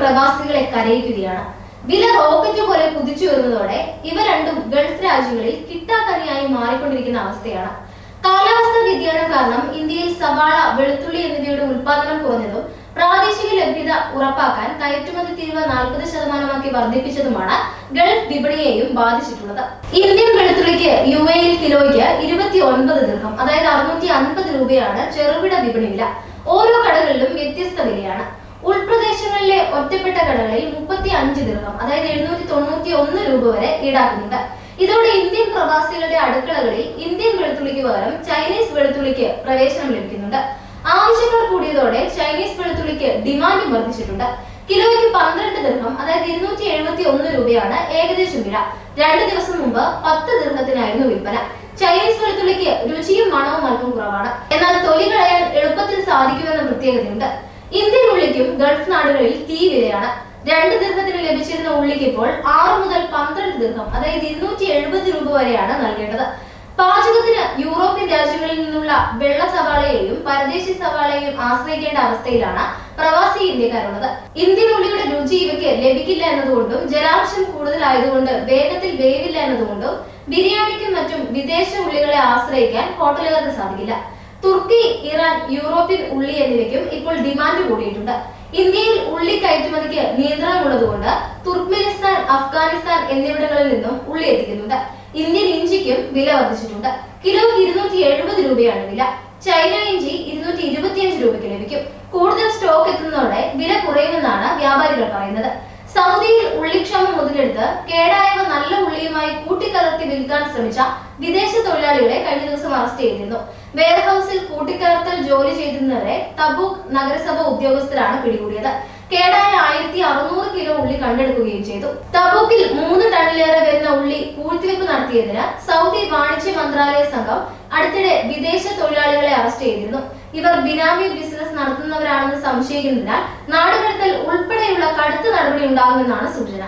പ്രവാസികളെ കരയിക്കുകയാണ്. വില റോക്കറ്റ് പോലെ കുതിച്ചു വരുന്നതോടെ ഇവ രണ്ടും ഗൾഫ് രാജ്യങ്ങളിൽ കിട്ടാക്കനിയായി മാറിക്കൊണ്ടിരിക്കുന്ന അവസ്ഥയാണ്. കാലാവസ്ഥാ വ്യതിയാനം കാരണം ഇന്ത്യയിൽ സവാള വെളുത്തുള്ളി എന്നിവയുടെ ഉൽപാദനം കുറഞ്ഞതും പ്രാദേശിക ലഭ്യത ഉറപ്പാക്കാൻ കയറ്റുമതി തീരുവ നാൽപ്പത് ശതമാനമാക്കി വർദ്ധിപ്പിച്ചതുമാണ് ഗൾഫ് വിപണിയെയും ബാധിച്ചിട്ടുള്ളത്. ഇന്ത്യൻ വെളുത്തുള്ളിക്ക് യു എയിൽ കിലോയ്ക്ക് ഇരുപത്തി ഒൻപത് ദീർഘം അതായത് അറുന്നൂറ്റി അൻപത് രൂപയാണ് ചെറുകിട വിപണി വില. ഓരോ കടകളിലും വ്യത്യസ്ത വിലയാണ്. ഉൾപ്രദേശങ്ങളിലെ ഒറ്റപ്പെട്ട കടകളിൽ മുപ്പത്തി അഞ്ച് ദീർഘം അതായത് എഴുന്നൂറ്റി തൊണ്ണൂറ്റി ഒന്ന് രൂപ വരെ ഈടാക്കുന്നുണ്ട്. ഇതോടെ ഇന്ത്യൻ പ്രവാസികളുടെ അടുക്കളകളിൽ ഇന്ത്യൻ വെളുത്തുള്ളിക്ക് പകരം ചൈനീസ് വെളുത്തുള്ളിക്ക് പ്രവേശനം ലഭിക്കുന്നുണ്ട്. ആവശ്യക്കാർ കൂടിയതോടെ ചൈനീസ് വെളുത്തുള്ളിക്ക് ഡിമാൻഡും വർദ്ധിച്ചിട്ടുണ്ട്. കിലോയ്ക്ക് പന്ത്രണ്ട് ദീർഘം അതായത് ഇരുന്നൂറ്റി എഴുപത്തി ഒന്ന് രൂപയാണ് ഏകദേശം വില. രണ്ട് ദിവസം മുമ്പ് പത്ത് ദീർഘത്തിനായിരുന്നു വിൽപ്പന. ചൈനീസ് വെളുത്തുള്ളിക്ക് രുചിയും മണവും അല്പം കുറവാണ്. എന്നാൽ തൊലി കളയാൻ എളുപ്പത്തിൽ സാധിക്കുമെന്ന പ്രത്യേകതയുണ്ട്. ഇന്ത്യൻ ഉള്ളിക്കും ഗൾഫ് നാടുകളിൽ തീ വിലയാണ്. രണ്ട് ദീർഘത്തിന് ലഭിച്ചിരുന്ന ഉള്ളിക്ക് ഇപ്പോൾ ആറ് മുതൽ പന്ത്രണ്ട് ദീർഘം അതായത് ഇരുന്നൂറ്റി എഴുപത് രൂപ വരെയാണ് നൽകേണ്ടത്. പാചകത്തിന് യൂറോപ്യൻ രാജ്യങ്ങളിൽ നിന്നുള്ള വെള്ള സവാളയെയും പരദേശി സവാളയെയും ആശ്രയിക്കേണ്ട അവസ്ഥയിലാണ് പ്രവാസി ഇന്ത്യക്കാരുള്ളത്. ഇന്ത്യൻ ഉള്ളിയുടെ രുചി ഇവയ്ക്ക് ലഭിക്കില്ല എന്നതുകൊണ്ടും ജലാംശം കൂടുതലായതുകൊണ്ട് വേഗത്തിൽ വേവില്ല എന്നതുകൊണ്ടും ബിരിയാണിക്കും മറ്റും വിദേശ ഉള്ളികളെ ആശ്രയിക്കാൻ ഹോട്ടലുകാർക്ക് സാധിക്കില്ല. തുർക്കി ഇറാൻ യൂറോപ്യൻ ഉള്ളി എന്നിവയ്ക്കും ഇപ്പോൾ ഡിമാൻഡ് കൂടിയിട്ടുണ്ട്. ഇന്ത്യയിൽ ഉള്ളി കയറ്റുമതിക്ക് നിയന്ത്രണമുള്ളതുകൊണ്ട് തുർക്ക്മെനിസ്ഥാൻ അഫ്ഗാനിസ്ഥാൻ എന്നിവിടങ്ങളിൽ നിന്നും ഉള്ളി എത്തിക്കുന്നുണ്ട്. ഇന്ത്യൻ ഇഞ്ചിക്കും വില വർദ്ധിച്ചിട്ടുണ്ട്. കിലോ ഇരുന്നൂറ്റി എഴുപത് രൂപയാണ് വില. ചൈന ഇഞ്ചി ഇരുന്നൂറ്റി ഇരുപത്തിയഞ്ച് രൂപയ്ക്ക് ലഭിക്കും. കൂടുതൽ സ്റ്റോക്ക് എത്തുന്നതോടെ വില കുറയുമെന്നാണ് വ്യാപാരികൾ പറയുന്നത്. സൗദിയിൽ ഉള്ളിക്ഷാമം മുതലെടുത്ത് കേടായവ നല്ല ഉള്ളിയുമായി കൂട്ടിക്കലർത്തി വിൽക്കാൻ ശ്രമിച്ച വിദേശ തൊഴിലാളികളെ കഴിഞ്ഞ ദിവസം അറസ്റ്റ് ചെയ്തിരുന്നു. വെയർഹൌസിൽ കൂട്ടിക്കലർത്തൽ ജോലി ചെയ്തിരുന്നവരെ തബൂക്ക് നഗരസഭ ഉദ്യോഗസ്ഥരാണ് പിടികൂടിയത്. കേടായ ആയിരത്തി അറുന്നൂറ് കിലോ ഉള്ളി കണ്ടെടുക്കുകയും ചെയ്തു. തബൂക്കിൽ മൂന്ന് ടണ്ണിലേറെ വരുന്ന ഉള്ളി പൂഴ്ത്തിവെപ്പ് നടത്തിയതിന് സൗദി വാണിജ്യ മന്ത്രാലയ സംഘം അടുത്തിടെ വിദേശ തൊഴിലാളികളെ അറസ്റ്റ് ചെയ്തിരുന്നു. ഇവർ ബിനാമി ബിസിനസ് നടത്തുന്നവരാണെന്ന് സംശയിക്കുന്നതിനാൽ നാടുകടത്തൽ ഉൾപ്പെടെയുള്ള കടുത്ത നടപടി ഉണ്ടാകുമെന്നാണ് സൂചന.